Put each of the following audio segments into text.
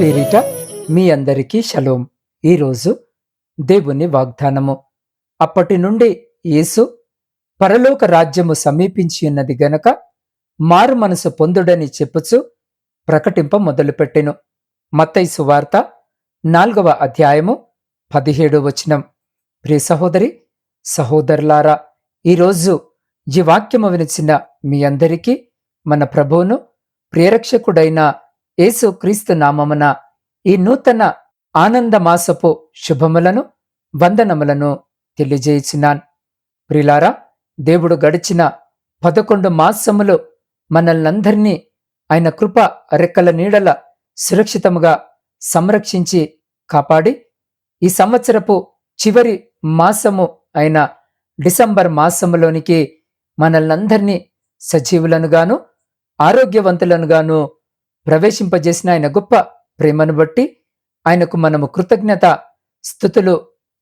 పేరిట మీ అందరికీ షలోం. ఈరోజు దేవుని వాగ్దానము. అప్పటి నుండి యేసు పరలోక రాజ్యము సమీపించి ఉన్నది గనక మారు మనసు పొందుడని చెప్పుచు ప్రకటింప మొదలుపెట్టెను. మత్తైసు వార్త నాలుగవ అధ్యాయము పదిహేడు వచనం. ప్రియ సహోదరి సహోదరులారా ఈరోజు ఈ వాక్యము వినిచిన మీ అందరికీ మన ప్రభువును ప్రియరక్షకుడైన యేసు క్రీస్తు నామమున ఈ నూతన ఆనందమాసపు శుభములను వందనములను తెలియజేయుచున్నాను. ప్రిలారా దేవుడు గడిచిన పదకొండు మాసములు మనల్నందరినీ ఆయన కృప రెక్కల నీడల సురక్షితముగా సంరక్షించి కాపాడి ఈ సంవత్సరపు చివరి మాసము అయిన డిసెంబర్ మాసములోనికి మనల్నందరినీ సజీవులనుగాను ఆరోగ్యవంతులనుగాను ప్రవేశింపజేసిన ఆయన గొప్ప ప్రేమను బట్టి ఆయనకు మనము కృతజ్ఞత స్థుతులు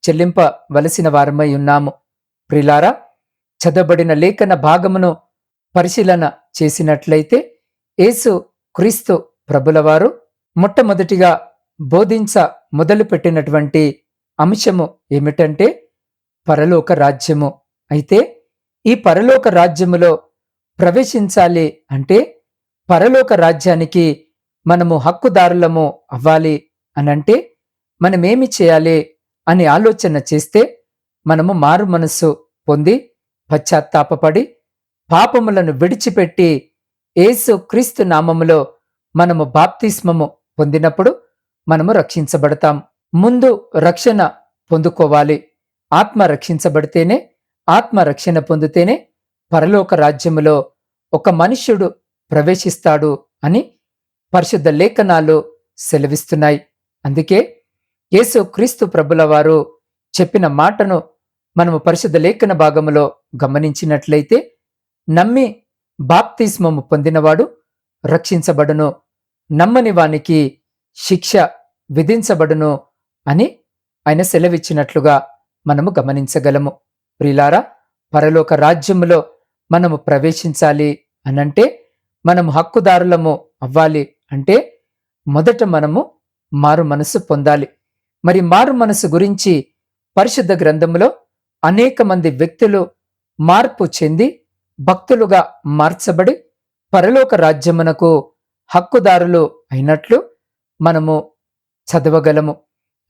చెల్లింపవలసిన వారమై ఉన్నాము. ప్రిలారా చదవబడిన లేఖన భాగమును పరిశీలన చేసినట్లయితే యేసు క్రీస్తు ప్రభులవారు మొట్టమొదటిగా బోధించ మొదలుపెట్టినటువంటి అంశము ఏమిటంటే పరలోక రాజ్యము. అయితే ఈ పరలోక రాజ్యములో ప్రవేశించాలి అంటే పరలోక రాజ్యానికి మనము హక్కుదారులము అవ్వాలి అనంటే మనమేమి చేయాలి అని ఆలోచన చేస్తే మనము మారు మనస్సు పొంది పశ్చాత్తాపపడి పాపములను విడిచిపెట్టి ఏసు క్రీస్తు నామములో మనము బాప్తిస్మము పొందినప్పుడు మనము రక్షించబడతాం. ముందు రక్షణ పొందుకోవాలి. ఆత్మ రక్షించబడితేనే ఆత్మ రక్షణ పొందితేనే పరలోక రాజ్యములో ఒక మనుష్యుడు ప్రవేశిస్తాడు అని పరిశుద్ధ లేఖనాలు సెలవిస్తున్నాయి. అందుకే యేసు క్రీస్తు ప్రభుల వారు చెప్పిన మాటను మనము పరిశుద్ధ లేఖన భాగములో గమనించినట్లయితే నమ్మి బాప్తిస్మము పొందినవాడు రక్షించబడును నమ్మని వానికి శిక్ష విధించబడును అని ఆయన సెలవిచ్చినట్లుగా మనము గమనించగలము. ప్రిలారా పరలోక రాజ్యములో మనము ప్రవేశించాలి అనంటే మనము హక్కుదారులము అవ్వాలి అంటే మొదట మనము మారు మనసు పొందాలి. మరి మారు మనసు గురించి పరిశుద్ధ గ్రంథములో అనేక మంది వ్యక్తులు మార్పు చెంది భక్తులుగా మార్చబడి పరలోక రాజ్యమునకు హక్కుదారులు అయినట్లు మనము చదవగలము.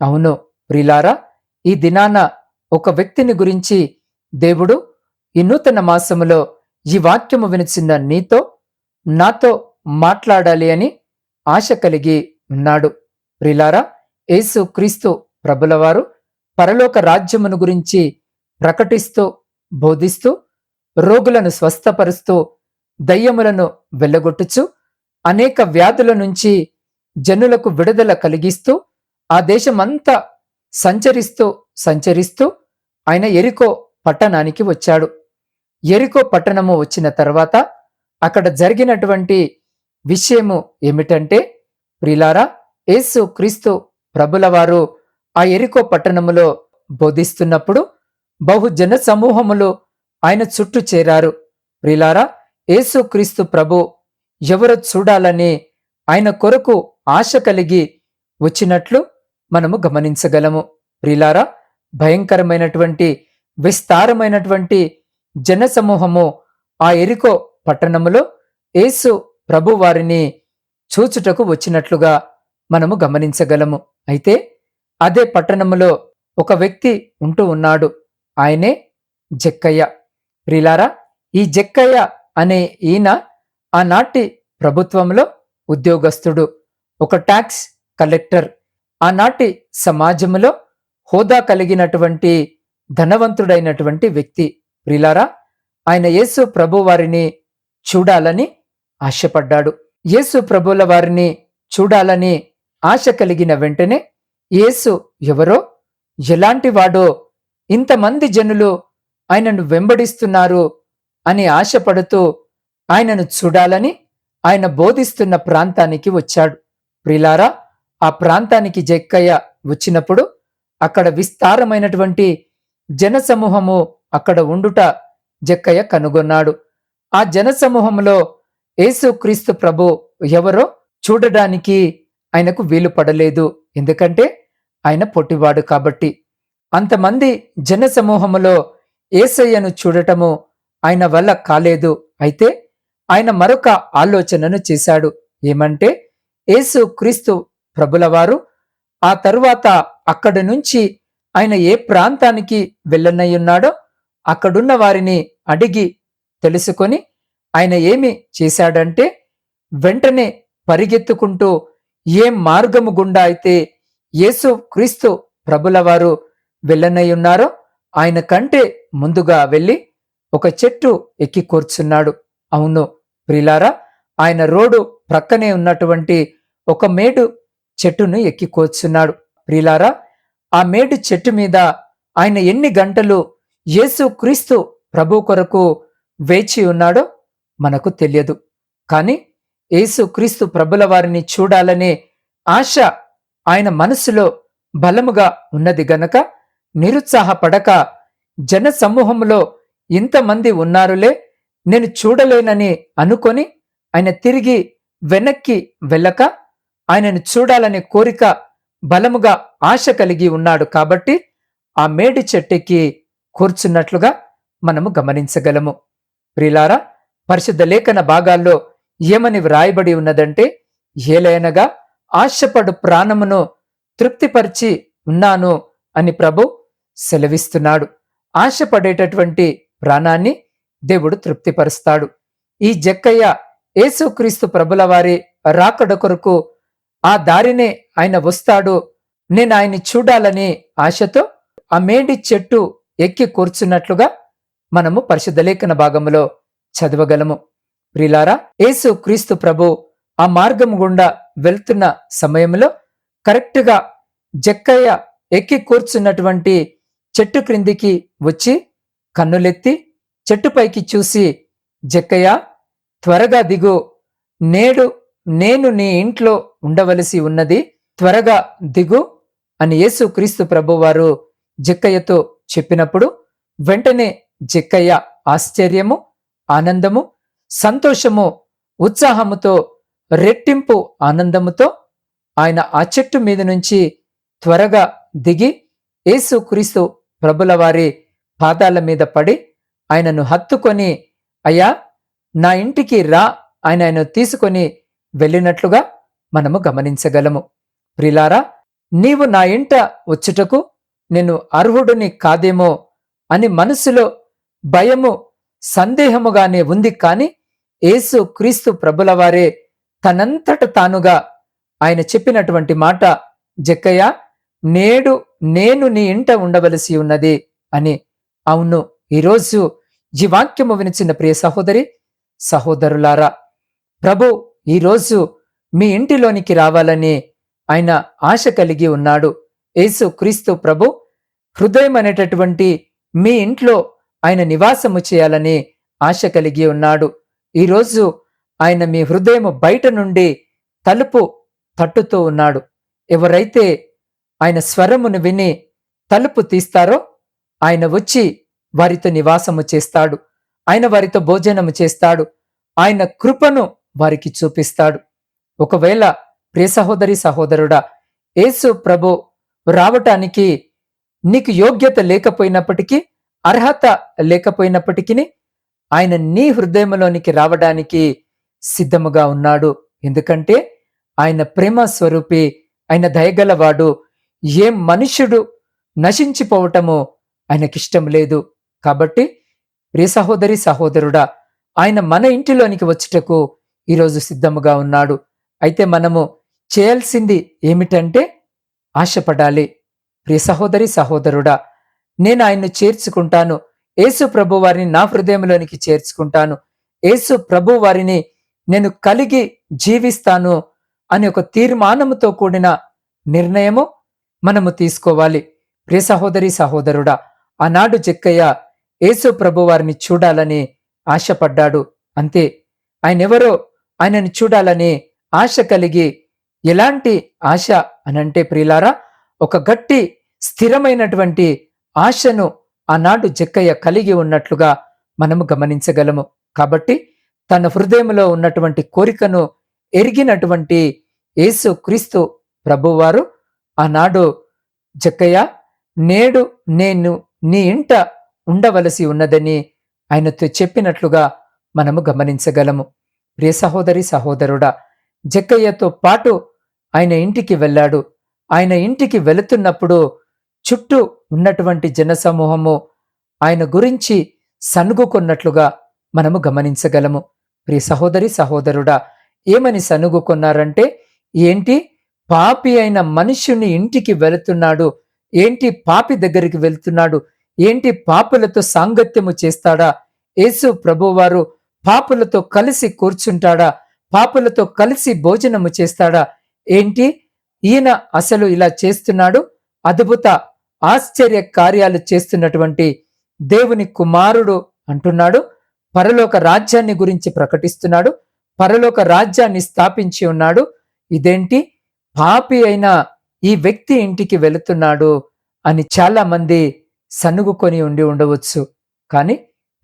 అవును ప్రిలారా ఈ దినాన ఒక వ్యక్తిని గురించి దేవుడు ఈ నూతన మాసములో ఈ వాక్యము వినిచిన నీతో నాతో మాట్లాడాలి అని ఆశ కలిగి ఉన్నాడు. ప్రిలారా యేసు క్రీస్తు ప్రభులవారు పరలోక రాజ్యమును గురించి ప్రకటిస్తూ బోధిస్తూ రోగులను స్వస్థపరుస్తూ దయ్యములను వెళ్ళగొట్టుచు అనేక వ్యాధుల నుంచి జనులకు విడుదల కలిగిస్తూ ఆ దేశమంతా సంచరిస్తూ సంచరిస్తూ ఆయన ఎరికో పట్టణానికి వచ్చాడు. ఎరికో పట్టణము వచ్చిన తర్వాత అక్కడ జరిగినటువంటి విషయము ఏమిటంటే ప్రిలారా యేసు క్రీస్తు ప్రభులవారు ఆ ఎరికో పట్టణములో బోధిస్తున్నప్పుడు బహుజన సమూహములు ఆయన చుట్టూ చేరారు. ప్రిలారా యేసు క్రీస్తు ప్రభు ఎవరు చూడాలని ఆయన కొరకు ఆశ కలిగి వచ్చినట్లు మనము గమనించగలము. ప్రిలారా భయంకరమైనటువంటి విస్తారమైనటువంటి జనసమూహము ఆ ఎరికో పట్టణములో యేసు ప్రభు వారిని చూచుటకు వచ్చినట్లుగా మనము గమనించగలము. అయితే అదే పట్టణములో ఒక వ్యక్తి ఉంటూ ఉన్నాడు. ఆయనే జక్కయ్య. ప్రిలారా ఈ జక్కయ్య అనే ఈయన ఆనాటి ప్రభుత్వంలో ఉద్యోగస్తుడు ఒక ట్యాక్స్ కలెక్టర్. ఆనాటి సమాజములో హోదా కలిగినటువంటి ధనవంతుడైనటువంటి వ్యక్తి. ప్రిలారా ఆయన యేసు ప్రభు వారిని చూడాలని ఆశపడ్డాడు. యేసు ప్రభుల వారిని చూడాలని ఆశ కలిగిన వెంటనే యేసు ఎవరో? ఎలాంటి వాడో? ఇంతమంది జనులు ఆయనను వెంబడిస్తున్నారు అని ఆశపడుతూ ఆయనను చూడాలని ఆయన బోధిస్తున్న ప్రాంతానికి వచ్చాడు. ప్రిలారా ఆ ప్రాంతానికి జక్కయ్య వచ్చినప్పుడు అక్కడ విస్తారమైనటువంటి జనసమూహము అక్కడ ఉండుట జక్కయ్య కనుగొన్నాడు. ఆ జనసమూహంలో యేసుక్రీస్తు ప్రభు ఎవరో చూడడానికి ఆయనకు వీలు పడలేదు. ఎందుకంటే ఆయన పొట్టివాడు కాబట్టి. అంతమంది జనసమూహములో ఏసయ్యను చూడటము ఆయన వల్ల కాలేదు. అయితే ఆయన మరొక ఆలోచనను చేశాడు. ఏమంటే యేసు క్రీస్తు ప్రభులవారు ఆ తరువాత అక్కడి నుంచి ఆయన ఏ ప్రాంతానికి వెళ్ళనయ్యున్నాడో అక్కడున్న వారిని అడిగి తెలుసుకొని ఆయన ఏమి చేశాడంటే వెంటనే పరిగెత్తుకుంటూ ఏ మార్గము గుండా అయితే యేసు క్రీస్తు వెల్లనై ఉన్నారో ఆయన కంటే ముందుగా వెళ్ళి ఒక చెట్టు ఎక్కి కూర్చున్నాడు. అవును ప్రిలారా ఆయన రోడ్డు ప్రక్కనే ఉన్నటువంటి ఒక మేడు చెట్టును ఎక్కి కూర్చున్నాడు. ప్రిలారా ఆ మేడు చెట్టు మీద ఆయన ఎన్ని గంటలు యేసు క్రీస్తు ప్రభు కొరకు వేచి ఉన్నాడో మనకు తెలియదు. కాని యేసుక్రీస్తు ప్రభుల వారిని చూడాలనే ఆశ ఆయన మనసులో బలముగా ఉన్నది గనక నిరుత్సాహపడక జన సమూహంలో ఇంతమంది ఉన్నారులే నేను చూడలేనని అనుకొని ఆయన తిరిగి వెనక్కి వెళ్ళక ఆయనను చూడాలనే కోరిక బలముగా ఆశ కలిగి ఉన్నాడు కాబట్టి ఆ మేడి చెట్టెక్కి కూర్చున్నట్లుగా మనము గమనించగలము. ప్రిలారా పరిశుద్ధ లేఖన భాగాల్లో ఏమని వ్రాయబడి ఉన్నదంటే ఏలైనగా ఆశపడు ప్రాణమును తృప్తిపరిచి ఉన్నాను అని ప్రభు సెలవిస్తున్నాడు. ఆశపడేటటువంటి ప్రాణాన్ని దేవుడు తృప్తిపరుస్తాడు. ఈ జక్కయ్య యేసుక్రీస్తు ప్రభుల వారి రాకడ కొరకు ఆ దారినే ఆయన వస్తాడు నేను ఆయన్ని చూడాలని ఆశతో ఆ మేడి చెట్టు ఎక్కి కూర్చున్నట్లుగా మనము పరిశుద్ధ లేఖన భాగములో చదవగలము. ప్రిలారా యేసు క్రీస్తు ప్రభు ఆ మార్గం గుండా వెళ్తున్న సమయంలో కరెక్ట్గా జక్కయ్య ఎక్కి కూర్చున్నటువంటి చెట్టు క్రిందికి వచ్చి కన్నులెత్తి చెట్టుపైకి చూసి జక్కయ్య త్వరగా దిగు. నేడు నేను నీ ఇంట్లో ఉండవలసి ఉన్నది. త్వరగా దిగు అని యేసు క్రీస్తు ప్రభువారు జక్కయ్యతో చెప్పినప్పుడు వెంటనే జక్కయ్య ఆశ్చర్యము ఆనందము సంతోషము ఉత్సాహముతో రెట్టింపు ఆనందముతో ఆయన ఆ చెట్టు మీద నుంచి త్వరగా దిగి యేసు క్రీస్తు ప్రభుల వారి పాదాల మీద పడి ఆయనను హత్తుకొని అయ్యా నా ఇంటికి రా ఆయన ఆయన తీసుకొని వెళ్ళినట్లుగా మనము గమనించగలము. ప్రిలారా నీవు నా ఇంట వచ్చుటకు నేను అర్హుడిని కాదేమో అని మనసులో భయము సందేహముగానే ఉంది కాని యేసు క్రీస్తు ప్రభుల వారే తనంతట తానుగా ఆయన చెప్పినటువంటి మాట జక్కయ్య నేడు నేను నీ ఇంట ఉండవలసి ఉన్నది అని. అవును ఈరోజు ఈ వాక్యము వినిచిన ప్రియ సహోదరి సహోదరులారా ప్రభు ఈరోజు మీ ఇంటిలోనికి రావాలని ఆయన ఆశ కలిగి ఉన్నాడు. యేసు క్రీస్తు ప్రభు హృదయం అనేటటువంటి మీ ఇంట్లో ఆయన నివాసము చేయాలని ఆశ కలిగి ఉన్నాడు. ఈరోజు ఆయన మీ హృదయం బయట నుండి తలుపు తట్టుతూ ఉన్నాడు. ఎవరైతే ఆయన స్వరమును విని తలుపు తీస్తారో ఆయన వచ్చి వారితో నివాసము చేస్తాడు. ఆయన వారితో భోజనము చేస్తాడు. ఆయన కృపను వారికి చూపిస్తాడు. ఒకవేళ ప్రియ సహోదరి సహోదరుడా యేసు ప్రభు రావటానికి నీకు యోగ్యత లేకపోయినప్పటికీ అర్హత లేకపోయినప్పటికీ ఆయన నీ హృదయంలోనికి రావడానికి సిద్ధముగా ఉన్నాడు. ఎందుకంటే ఆయన ప్రేమ స్వరూపి ఆయన దయగలవాడు. ఏ మనుష్యుడు నశించిపోవటము ఆయనకిష్టం లేదు. కాబట్టి ప్రియ సహోదరి సహోదరుడా ఆయన మన ఇంటిలోనికి వచ్చుటకు ఈరోజు సిద్ధముగా ఉన్నాడు. అయితే మనము చేయాల్సింది ఏమిటంటే ఆశపడాలి. ప్రియ సహోదరి సహోదరుడా నేను ఆయన్ను చేర్చుకుంటాను. యేసు ప్రభు వారిని నా హృదయంలోనికి చేర్చుకుంటాను. యేసు ప్రభు వారిని నేను కలిగి జీవిస్తాను అని ఒక తీర్మానముతో కూడిన నిర్ణయము మనము తీసుకోవాలి. ప్రియ సహోదరి సహోదరుడా ఆనాడు జక్కయ్య యేసు ప్రభు వారిని చూడాలని ఆశపడ్డాడు. అంతే ఆయనెవరో ఆయనను చూడాలని ఆశ కలిగి ఎలాంటి ఆశ అనంటే ప్రియులారా ఒక గట్టి స్థిరమైనటువంటి ఆశను ఆనాడు జక్కయ్య కలిగి ఉన్నట్లుగా మనము గమనించగలము. కాబట్టి తన హృదయంలో ఉన్నటువంటి కోరికను ఎరిగినటువంటి యేసు క్రీస్తు ప్రభువారు ఆనాడు జక్కయ్య నేడు నేను నీ ఇంట ఉండవలసి ఉన్నదని ఆయనతో చెప్పినట్లుగా మనము గమనించగలము. ప్రియ సహోదరి సహోదరుడా జక్కయ్యతో పాటు ఆయన ఇంటికి వెళ్ళాడు. ఆయన ఇంటికి వెళుతున్నప్పుడు చుట్టూ ఉన్నటువంటి జనసమూహము ఆయన గురించి సనుగుకొన్నట్లుగా మనము గమనించగలము. ప్రియ సహోదరి సహోదరుడా ఏమని సనుగుకొన్నారంటే ఏంటి? పాపి అయిన మనుష్యుని ఇంటికి వెళుతున్నాడు. ఏంటి? పాపి దగ్గరికి వెళ్తున్నాడు. ఏంటి? పాపులతో సాంగత్యము చేస్తాడా? యేసు ప్రభువారు పాపులతో కలిసి కూర్చుంటాడా? పాపులతో కలిసి భోజనము చేస్తాడా? ఏంటి? ఈయన అసలు ఇలా చేస్తున్నాడు? అద్భుత ఆశ్చర్య కార్యాలు చేస్తున్నటువంటి దేవుని కుమారుడు అంటున్నాడు. పరలోక రాజ్యాన్ని గురించి ప్రకటిస్తున్నాడు. పరలోక రాజ్యాన్ని స్థాపించి ఉన్నాడు. ఇదేంటి? పాపి అయిన ఈ వ్యక్తి ఇంటికి వెళుతున్నాడు అని చాలా మంది సనుగుకొని ఉండి ఉండవచ్చు. కానీ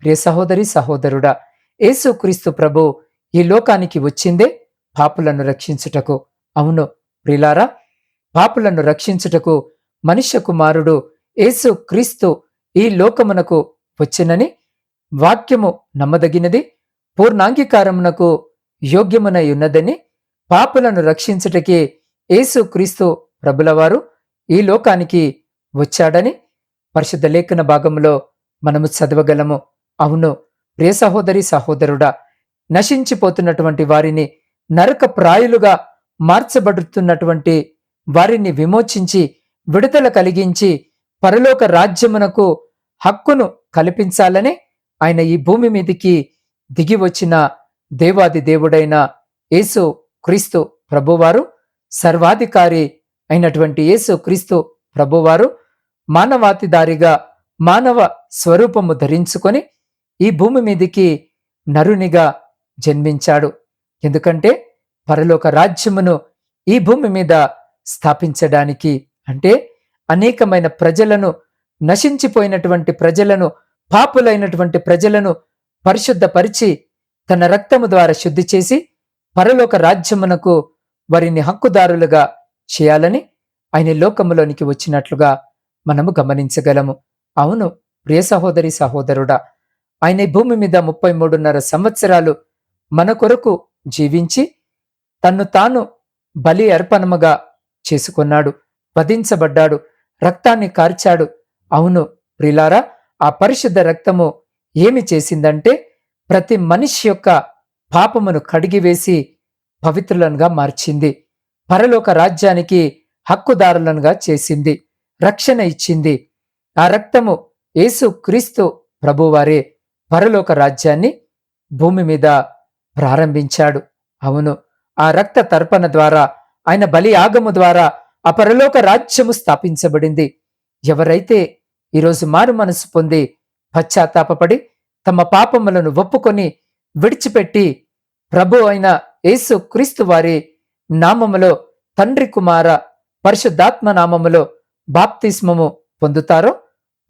ప్రియ సహోదరి సహోదరుడా యేసుక్రీస్తు ప్రభు ఈ లోకానికి వచ్చిందే పాపులను రక్షించుటకు. అవును ప్రిలారా పాపులను రక్షించుటకు మనుష్య కుమారుడు యేసు క్రీస్తు ఈ లోకమునకు వచ్చినని వాక్యము నమ్మదగినది పూర్ణాంగీకారమునకు యోగ్యమునై ఉన్నదని పాపులను రక్షించుటకి యేసు క్రీస్తు ప్రభులవారు ఈ లోకానికి వచ్చాడని పరిశుద్ధ లేఖన భాగంలో మనము చదవగలము. అవును ప్రియ సహోదరి సహోదరుడా నశించిపోతున్నటువంటి వారిని నరక ప్రాయులుగా మార్చబడుతున్నటువంటి వారిని విమోచించి విడుదల కలిగించి పరలోక రాజ్యమునకు హక్కును కల్పించాలని ఆయన ఈ భూమి మీదికి దిగి వచ్చిన దేవాది దేవుడైన యేసు క్రీస్తు ప్రభువారు సర్వాధికారి అయినటువంటి యేసు క్రీస్తు ప్రభువారు మానవాతిదారిగా మానవ స్వరూపము ధరించుకొని ఈ భూమి మీదికి నరునిగా జన్మించాడు. ఎందుకంటే పరలోక రాజ్యమును ఈ భూమి మీద స్థాపించడానికి అంటే అనేకమైన ప్రజలను నశించిపోయినటువంటి ప్రజలను పాపులైనటువంటి ప్రజలను పరిశుద్ధపరిచి తన రక్తము ద్వారా శుద్ధి చేసి పరలోక రాజ్యమునకు వారిని హక్కుదారులుగా చేయాలని ఆయన లోకములోనికి వచ్చినట్లుగా మనము గమనించగలము. అవును ప్రియ సహోదరి సహోదరుడా ఆయన భూమి మీద ముప్పై మూడున్నర సంవత్సరాలు మన కొరకు జీవించి తన్ను తాను బలి అర్పణముగా చేసుకున్నాడు. వధించబడ్డాడు. రక్తాన్ని కార్చాడు. అవును ప్రిలారా ఆ పరిశుద్ధ రక్తము ఏమి చేసిందంటే ప్రతి మనిషి యొక్క పాపమును కడిగివేసి పవిత్రులనుగా మార్చింది. పరలోక రాజ్యానికి హక్కుదారులనుగా చేసింది. రక్షణ ఇచ్చింది. ఆ రక్తము యేసు క్రీస్తు ప్రభువారే పరలోక రాజ్యాన్ని భూమి మీద ప్రారంభించాడు. అవును ఆ రక్త తర్పణ ద్వారా ఆయన బలి ఆగము ద్వారా ఆ పరలోక రాజ్యము స్థాపించబడింది. ఎవరైతే ఈరోజు మారు మనసు పొంది పశ్చాత్తాపడి తమ పాపములను ఒప్పుకొని విడిచిపెట్టి ప్రభు అయిన యేసు క్రీస్తు వారి నామములో తండ్రి కుమార పరిశుద్ధాత్మ నామములో బాప్తిస్మము పొందుతారో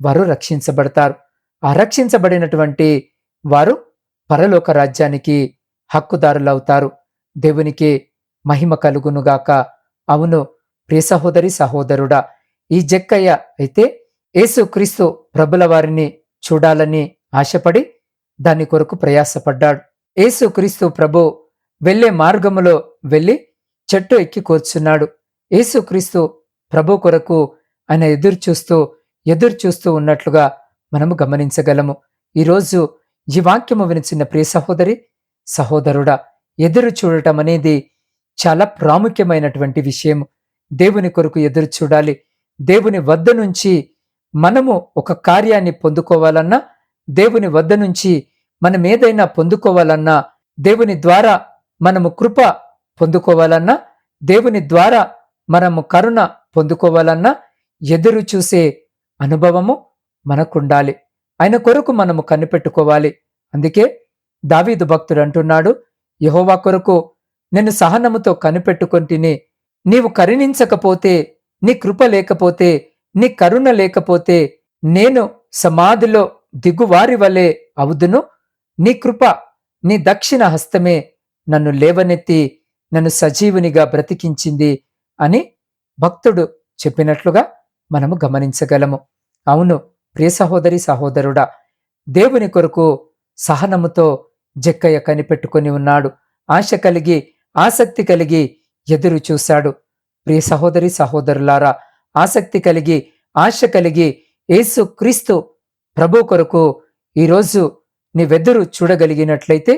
వారు రక్షించబడతారు. ఆ రక్షించబడినటువంటి వారు పరలోక రాజ్యానికి హక్కుదారులవుతారు. దేవునికి మహిమ కలుగునుగాక. అవును ప్రియ సహోదరి సహోదరుడా ఈ జక్కయ్య అయితే యేసుక్రీస్తు ప్రభుల వారిని చూడాలని ఆశపడి దాని కొరకు ప్రయాసపడ్డాడు. యేసుక్రీస్తు ప్రభు వెళ్ళే మార్గములో వెళ్ళి చెట్టు ఎక్కి కూర్చున్నాడు. యేసుక్రీస్తు ప్రభు కొరకు ఆయన ఎదురు చూస్తూ ఎదురు చూస్తూ ఉన్నట్లుగా మనము గమనించగలము. ఈరోజు ఈ వాక్యము వినిచిన ప్రియ సహోదరి సహోదరుడా ఎదురు చూడటం అనేది చాలా ప్రాముఖ్యమైనటువంటి విషయం దేవుని కొరకు ఎదురు చూడాలి. దేవుని వద్ద నుంచి మనము ఒక కార్యాన్ని పొందుకోవాలన్నా దేవుని వద్ద నుంచి మనం ఏదైనా పొందుకోవాలన్నా దేవుని ద్వారా మనము కృప పొందుకోవాలన్నా దేవుని ద్వారా మనము కరుణ పొందుకోవాలన్నా ఎదురు చూసే అనుభవము మనకుండాలి. ఆయన కొరకు మనము కనిపెట్టుకోవాలి. అందుకే దావీదు భక్తుడు అంటున్నాడు యహోవా కొరకు నేను సహనముతో కనిపెట్టుకొంటిని నీవు కరుణించకపోతే నీ కృప లేకపోతే నీ కరుణ లేకపోతే నేను సమాధిలో దిగువారి వలె అవుదును? నీ కృప నీ దక్షిణ హస్తమే నన్ను లేవనెత్తి నన్ను సజీవునిగా బ్రతికించింది అని భక్తుడు చెప్పినట్లుగా మనము గమనించగలము. అవును ప్రియ సహోదరి సహోదరుడా దేవుని కొరకు సహనముతో జక్కయ్య కనిపెట్టుకొని ఉన్నాడు. ఆశ కలిగి ఆసక్తి కలిగి ఎదురు చూశాడు. ప్రియ సహోదరి సహోదరులారా ఆసక్తి కలిగి ఆశ కలిగి యేసు క్రీస్తు ప్రభు కొరకు ఈరోజు నీవెదురు చూడగలిగినట్లయితే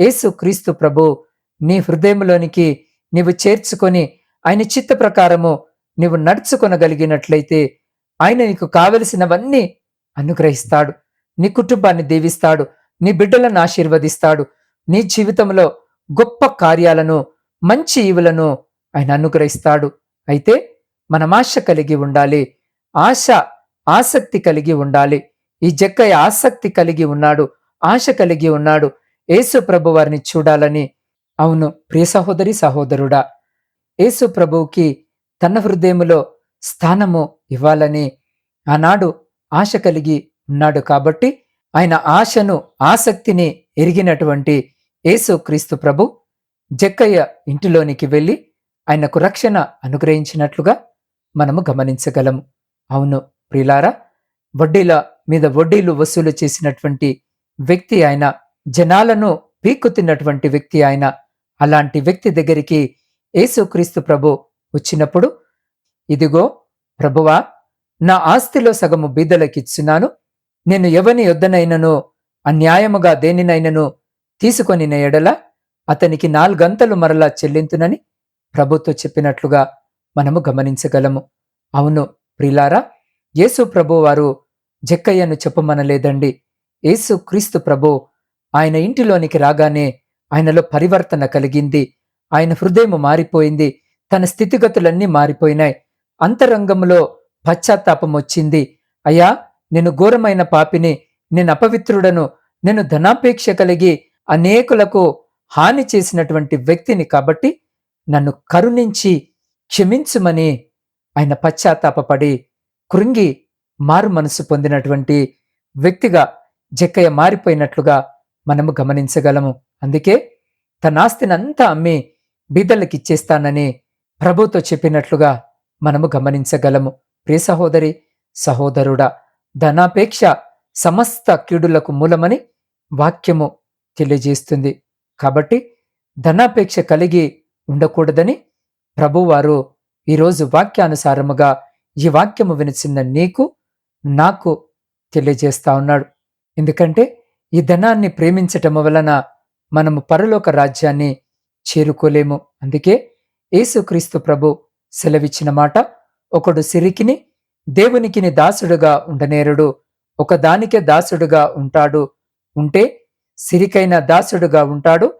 యేసు క్రీస్తు ప్రభు నీ హృదయంలోనికి నీవు చేర్చుకొని ఆయన చిత్త ప్రకారము నీవు నడుచుకొనగలిగినట్లయితే ఆయన నీకు కావలసినవన్నీ అనుగ్రహిస్తాడు. నీ కుటుంబాన్ని దీవిస్తాడు. నీ బిడ్డలను ఆశీర్వదిస్తాడు. నీ జీవితంలో గొప్ప కార్యాలను మంచి ఈవులను ఆయన అనుగ్రహిస్తాడు. అయితే మనం ఆశ కలిగి ఉండాలి. ఆశ ఆసక్తి కలిగి ఉండాలి. ఈ జక్కయ్య ఆసక్తి కలిగి ఉన్నాడు ఆశ కలిగి ఉన్నాడు. యేసు ప్రభు వారిని చూడాలని. అవును ప్రియ సహోదరి సహోదరుడా యేసు ప్రభువుకి తన హృదయములో స్థానము ఇవ్వాలని ఆనాడు ఆశ కలిగి ఉన్నాడు కాబట్టి ఆయన ఆశను ఆసక్తిని ఎరిగినటువంటి యేసు క్రీస్తు ప్రభు జక్కయ్య ఇంటిలోనికి వెళ్ళి ఆయనకు రక్షణ అనుగ్రహించినట్లుగా మనము గమనించగలము. అవును ప్రిలారా వడ్డీల మీద వడ్డీలు వసూలు చేసినటువంటి వ్యక్తి ఆయన జనాలను పీక్కు తిన్నటువంటి వ్యక్తి ఆయన అలాంటి వ్యక్తి దగ్గరికి యేసుక్రీస్తు ప్రభు వచ్చినప్పుడు ఇదిగో ప్రభువా నా ఆస్తిలో సగము బీదలకిచ్చున్నాను నేను ఎవని యొద్దనైనను అన్యాయముగా దేనినైనను తీసుకొని ఎడల అతనికి నాలుగంతలు మరలా చెల్లింతునని ప్రభుతో చెప్పినట్లుగా మనము గమనించగలము. అవును ప్రిలారా యేసు ప్రభు వారు జక్కయ్యను చెప్పమనలేదండి. యేసు క్రీస్తు ప్రభు ఆయన ఇంటిలోనికి రాగానే ఆయనలో పరివర్తన కలిగింది. ఆయన హృదయం మారిపోయింది. తన స్థితిగతులన్నీ మారిపోయినాయి. అంతరంగంలో పశ్చాత్తాపం వచ్చింది. అయ్యా నేను ఘోరమైన పాపిని నేను అపవిత్రుడను నేను ధనాపేక్ష కలిగి అనేకులకు హాని చేసినటువంటి వ్యక్తిని కాబట్టి నన్ను కరుణించి క్షమించుమని ఆయన పశ్చాత్తాపడి కృంగి మారు మనసు పొందినటువంటి వ్యక్తిగా జక్కయ్య మారిపోయినట్లుగా మనము గమనించగలము. అందుకే తన ఆస్తినంతా అమ్మి బీదలకిచ్చేస్తానని ప్రభుతో చెప్పినట్లుగా మనము గమనించగలము. ప్రియ సహోదరి సహోదరుడా ధనాపేక్ష సమస్త కీడులకు మూలమని వాక్యము తెలియజేస్తుంది. కాబట్టి ధనాపేక్ష కలిగి ఉండకూడదని ప్రభువారు ఈరోజు వాక్యానుసారముగా ఈ వాక్యము వినిచిన నీకు నాకు తెలియజేస్తా ఉన్నాడు. ఎందుకంటే ఈ ధనాన్ని ప్రేమించటము వలన మనము పరలోక రాజ్యాన్ని చేరుకోలేము. అందుకే యేసుక్రీస్తు ప్రభు సెలవిచ్చిన మాట ఒకడు సిరికిని దేవునికిని దాసుడుగా ఉండనేరుడు ఒకదానికే దాసుడుగా ఉంటాడు. ఉంటే సిరికైన దాసుడుగా ఉంటాడు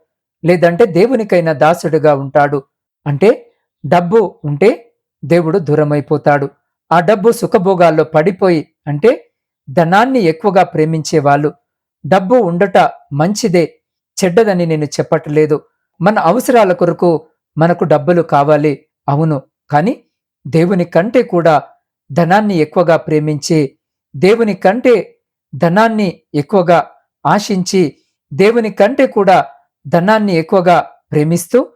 లేదంటే దేవునికైన దాసుడుగా ఉంటాడు. అంటే డబ్బు ఉంటే దేవుడు దూరమైపోతాడు. ఆ డబ్బు సుఖభోగాల్లో పడిపోయి అంటే ధనాన్ని ఎక్కువగా ప్రేమించేవాళ్ళు. డబ్బు ఉండట మంచిదే చెడ్డదని నేను చెప్పట్లేదు. మన అవసరాల కొరకు మనకు డబ్బులు కావాలి అవును. కానీ దేవుని కంటే కూడా ధనాన్ని ఎక్కువగా ప్రేమించి దేవుని కంటే ధనాన్ని ఎక్కువగా ఆశించి దేవుని కంటే కూడా ధనాన్ని ఎక్కువగా ప్రేమిస్తూ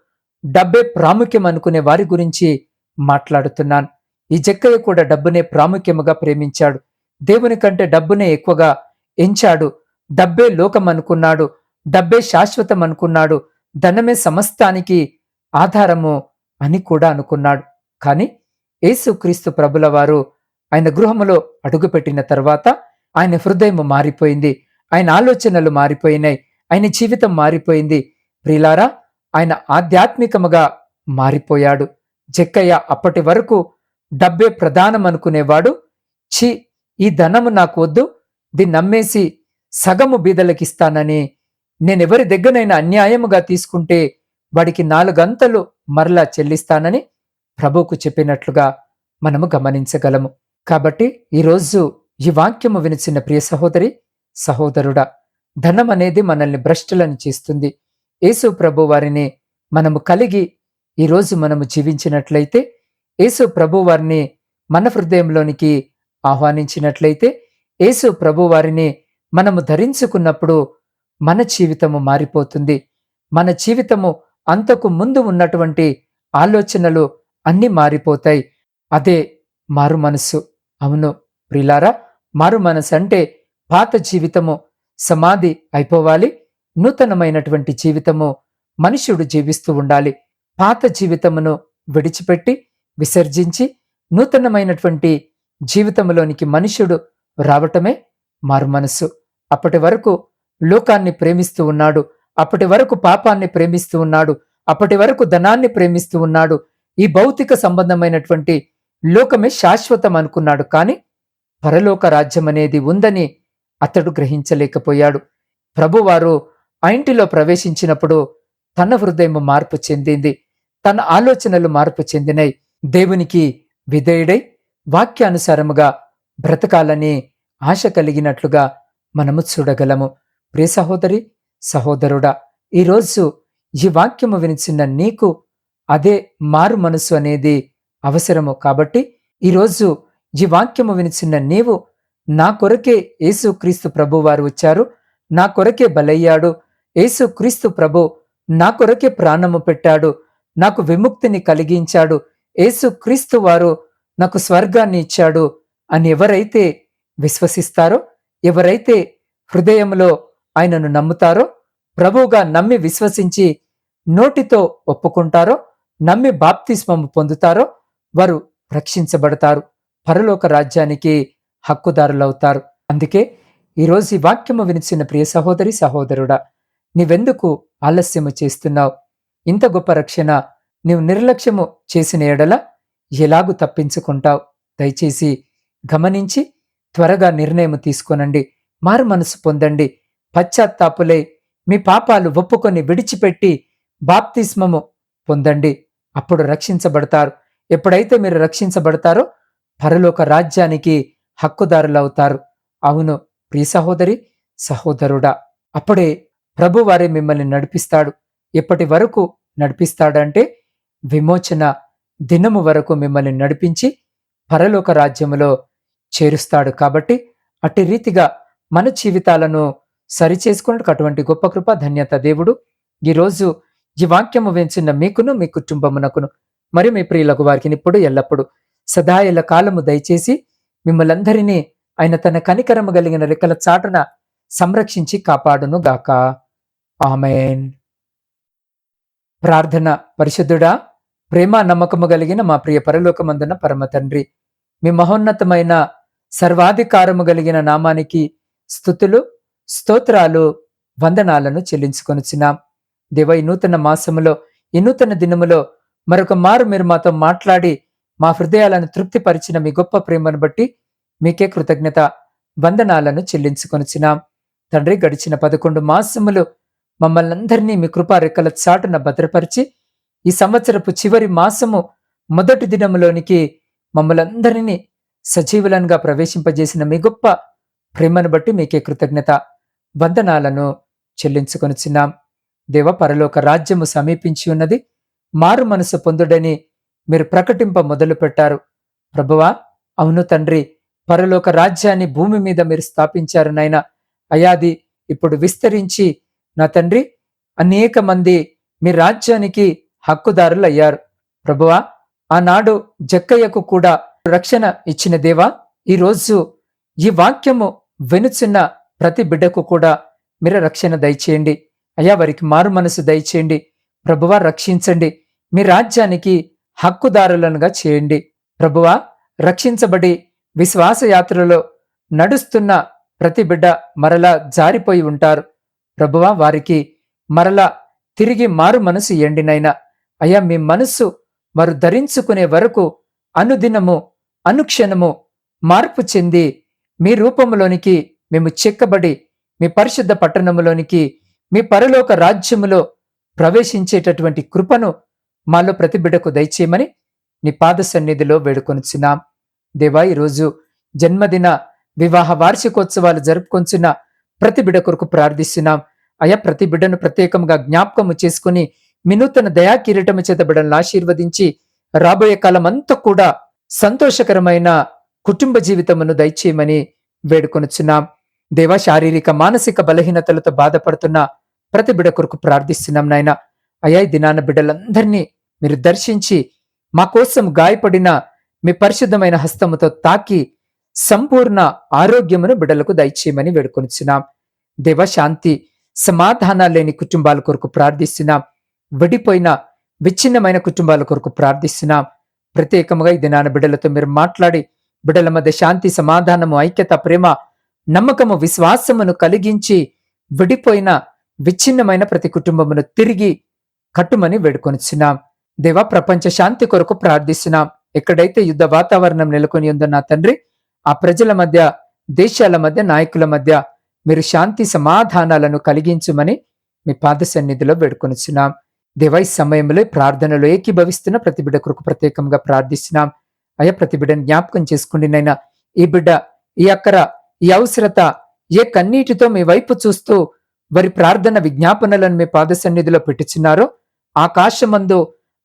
డబ్బే ప్రాముఖ్యం అనుకునే వారి గురించి మాట్లాడుతున్నాను. ఈ జక్కయ్య కూడా డబ్బునే ప్రాముఖ్యముగా ప్రేమించాడు. దేవుని కంటే డబ్బునే ఎక్కువగా ఎంచాడు. డబ్బే లోకం అనుకున్నాడు. డబ్బే శాశ్వతం అనుకున్నాడు. ధనమే సమస్తానికి ఆధారము అని కూడా అనుకున్నాడు. కాని యేసుక్రీస్తు ప్రభుల వారు ఆయన గృహములో అడుగుపెట్టిన తర్వాత ఆయన హృదయం మారిపోయింది. ఆయన ఆలోచనలు మారిపోయినాయి. ఆయన జీవితం మారిపోయింది. ప్రిలారా ఆయన ఆధ్యాత్మికముగా మారిపోయాడు. జక్కయ్య అప్పటి వరకు డబ్బే ప్రధానం అనుకునేవాడు. ఛీ ఈ ధనము నాకు వద్దు. దీన్ని నమ్మేసి సగము బీదలకిస్తానని నేనెవరి దగ్గరైనా అన్యాయముగా తీసుకుంటే వాడికి నాలుగంతలు మరలా చెల్లిస్తానని ప్రభువుకు చెప్పినట్లుగా మనము గమనించగలము. కాబట్టి ఈరోజు ఈ వాక్యము వినిచిన ప్రియ సహోదరి సహోదరుడా ధనం అనేది మనల్ని భ్రష్టులను చేస్తుంది. యేసు ప్రభు వారిని మనము కలిగి ఈరోజు మనము జీవించినట్లయితే యేసు ప్రభు వారిని మన హృదయంలోనికి ఆహ్వానించినట్లయితే యేసు ప్రభు వారిని మనము ధరించుకున్నప్పుడు మన జీవితము మారిపోతుంది. మన జీవితము అంతకు ముందు ఉన్నటువంటి ఆలోచనలు అన్నీ మారిపోతాయి. అదే మారు మనస్సు అవును ప్రిలారా మారు మనసు అంటే పాత జీవితము సమాధి అయిపోవాలి. నూతనమైనటువంటి జీవితము మనుష్యుడు జీవిస్తూ ఉండాలి. పాత జీవితమును విడిచిపెట్టి విసర్జించి నూతనమైనటువంటి జీవితంలోనికి మనుష్యుడు రావటమే మారు మనస్సు. అప్పటి వరకు లోకాన్ని ప్రేమిస్తూ ఉన్నాడు. అప్పటి వరకు పాపాన్ని ప్రేమిస్తూ ఉన్నాడు. అప్పటి వరకు ధనాన్ని ప్రేమిస్తూ ఉన్నాడు. ఈ భౌతిక సంబంధమైనటువంటి లోకమే శాశ్వతం అనుకున్నాడు. కాని పరలోక రాజ్యం అనేది ఉందని అతడు గ్రహించలేకపోయాడు. ప్రభువారు ఆ ఇంటిలో ప్రవేశించినప్పుడు తన హృదయం మార్పు చెందింది. తన ఆలోచనలు మార్పు చెందినై దేవునికి విధేయుడై వాక్యానుసారముగా బ్రతకాలని ఆశ కలిగినట్లుగా మనము చూడగలము. ప్రియ సహోదరి సహోదరుడా ఈరోజు ఈ వాక్యము వినిచిన నీకు అదే మారు మనసు అనేది అవసరము. కాబట్టి ఈరోజు ఈ వాక్యము వినిచిన నీవు నా కొరకే యేసుక్రీస్తు ప్రభువారు ప్రభు వారు వచ్చారు. నా కొరకే బలయ్యాడు. యేసుక్రీస్తు ప్రభు నా కొరకే ప్రాణము పెట్టాడు. నాకు విముక్తిని కలిగించాడు. యేసుక్రీస్తు వారు నాకు స్వర్గాన్ని ఇచ్చాడు అని ఎవరైతే విశ్వసిస్తారో ఎవరైతే హృదయంలో ఆయనను నమ్ముతారో ప్రభువుగా నమ్మి విశ్వసించి నోటితో ఒప్పుకుంటారో నమ్మి బాప్తిస్మము పొందుతారో వారు రక్షించబడతారు. పరలోక రాజ్యానికి హక్కుదారులవుతారు. అందుకే ఈరోజు ఈ వాక్యము వినిచిన ప్రియ సహోదరి సహోదరుడా నీవెందుకు ఆలస్యము చేస్తున్నావు? ఇంత గొప్ప రక్షణ నీవు నిర్లక్ష్యము చేసిన ఎడల ఎలాగు తప్పించుకుంటావు? దయచేసి గమనించి త్వరగా నిర్ణయం తీసుకోనండి. మారు మనసు పొందండి. పశ్చాత్తాపులై మీ పాపాలు ఒప్పుకొని విడిచిపెట్టి బాప్తిస్మము పొందండి. అప్పుడు రక్షించబడతారు. ఎప్పుడైతే మీరు రక్షించబడతారో పరలోక రాజ్యానికి హక్కుదారులవుతారు. అవును ప్రియ సహోదరి సహోదరుడా అప్పుడే ప్రభు వారే మిమ్మల్ని నడిపిస్తాడు. ఎప్పటి వరకు నడిపిస్తాడంటే విమోచన దినము వరకు మిమ్మల్ని నడిపించి పరలోక రాజ్యములో చేరుస్తాడు. కాబట్టి అట్టి రీతిగా మన జీవితాలను సరిచేసుకున్నట్టు అటువంటి గొప్ప కృప ధన్యత దేవుడు ఈరోజు ఈ వాక్యము వెంచిన మీకును మీ కుటుంబమునకును మరి మీ ప్రియులకు వారికి ఇప్పుడు ఎల్లప్పుడు సదాయల కాలము దయచేసి మిమ్మలందరినీ ఆయన తన కనికరము కలిగిన రెక్కల చాటున సంరక్షించి కాపాడును గాక. ఆమెన్. ప్రార్థన పరిశుద్ధుడా ప్రేమ నమ్మకము కలిగిన మా ప్రియ పరలోకమందున పరమ తండ్రి మీ మహోన్నతమైన సర్వాధికారము కలిగిన నామానికి స్థుతులు స్తోత్రాలు వందనాలను చెల్లించుకొనిచ్చినాం దేవ ఈ నూతన మాసములో ఈ నూతన దినములో మరొక మారు మీరు మాతో మాట్లాడి మా హృదయాలను తృప్తిపరిచిన మీ గొప్ప ప్రేమను బట్టి మీకే కృతజ్ఞత వందనాలను చెల్లించుకొనిచున్నాం. తండ్రి గడిచిన పదకొండు మాసములు మమ్మల్ని అందరినీ మీ కృపా రెక్కల చాటున భద్రపరిచి ఈ సంవత్సరపు చివరి మాసము మొదటి దినములోనికి మమ్మలందరినీ సజీవులనుగా ప్రవేశింపజేసిన మీ గొప్ప ప్రేమను బట్టి మీకే కృతజ్ఞత వందనాలను చెల్లించుకొనిచున్నాం. దేవ పరలోక రాజ్యము సమీపించి ఉన్నది మారు మనసు పొందుడని మీరు ప్రకటింప మొదలు పెట్టారు. ప్రభువా అవును తండ్రి పరలోక రాజ్యాన్ని భూమి మీద మీరు స్థాపించారు నాయన. అయాది ఇప్పుడు విస్తరించి నా తండ్రి అనేక మంది మీ రాజ్యానికి హక్కుదారులు అయ్యారు ప్రభువా ఆనాడు జక్కయ్యకు కూడా రక్షణ ఇచ్చిన దేవా ఈరోజు ఈ వాక్యము వెనుచున్న ప్రతి బిడ్డకు కూడా మీరు రక్షణ దయచేయండి. అయ్యా వారికి మారు మనసు దయచేయండి. ప్రభువా రక్షించండి. మీ రాజ్యానికి హక్కుదారులనుగా చేయండి. ప్రభువా రక్షించబడి విశ్వాసయాత్రలో నడుస్తున్న ప్రతి బిడ్డ మరలా జారిపోయి ఉంటారు. ప్రభువా వారికి మరలా తిరిగి మారు మనసు ఎండినైనా అయ్యా మీ మనస్సు వారు ధరించుకునే వరకు అనుదినము అనుక్షణము మార్పు చెంది మీ రూపములోనికి మేము చెక్కబడి మీ పరిశుద్ధ పట్టణములోనికి మీ పరలోక రాజ్యములో ప్రవేశించేటటువంటి కృపను మాలో ప్రతి బిడ్డకు దయచేయమని నీ పాద సన్నిధిలో వేడుకొనిచున్నాం. దేవా ఈరోజు జన్మదిన వివాహ వార్షికోత్సవాలు జరుపుకొంచున్న ప్రతి బిడ్డ కొరకు ప్రార్థిస్తున్నాం. అయా ప్రతి బిడ్డను ప్రత్యేకంగా జ్ఞాపకము చేసుకుని వినూతన దయా కిరీటము చేత బిడ్డలను ఆశీర్వదించి రాబోయే కాలం అంతా కూడా సంతోషకరమైన కుటుంబ జీవితమును దయచేయమని వేడుకొనుచున్నాం. దేవ శారీరక మానసిక బలహీనతలతో బాధపడుతున్న ప్రతి బిడ కొరకు ప్రార్థిస్తున్నాం నాయన. అయా దినాన బిడ్డలందరినీ మీరు దర్శించి మా కోసం గాయపడిన మీ పరిశుద్ధమైన హస్తముతో తాకి సంపూర్ణ ఆరోగ్యమును బిడ్డలకు దయచేయమని వేడుకొనిచున్నాం. దేవ శాంతి సమాధానాలు లేని కుటుంబాల కొరకు ప్రార్థిస్తున్నాం. విడిపోయిన విచ్ఛిన్నమైన కుటుంబాల కొరకు ప్రార్థిస్తున్నాం. ప్రత్యేకముగా ఈ దినాన బిడ్డలతో మీరు మాట్లాడి బిడ్డల మధ్య శాంతి సమాధానము ఐక్యత ప్రేమ నమ్మకము విశ్వాసమును కలిగించి విడిపోయిన విచ్ఛిన్నమైన ప్రతి కుటుంబమును తిరిగి కట్టుమని వేడుకొనిచున్నాం. దేవా ప్రపంచ శాంతి కొరకు ప్రార్థిస్తున్నాం. ఎక్కడైతే యుద్ధ వాతావరణం నెలకొని ఉందో నా తండ్రి ఆ ప్రజల మధ్య దేశాల మధ్య నాయకుల మధ్య మీరు శాంతి సమాధానాలను కలిగించుమని మీ పాద సన్నిధిలో వేడుకొనిచున్నాం. దేవై ఈ సమయంలో ప్రార్థనలో ఏకీభవిస్తున్న ప్రతి బిడ్డ కొరకు ప్రత్యేకంగా ప్రార్థిస్తున్నాం. అయ్యా ప్రతి బిడ్డను జ్ఞాపకం చేసుకోండి నైనా ఈ బిడ్డ ఈ అక్కర ఈ అవసరత ఏ కన్నీటితో మీ వైపు చూస్తూ వారి ప్రార్థన విజ్ఞాపనలను మీ పాద సన్నిధిలో పెట్టుచున్నారో ఆకాశమందు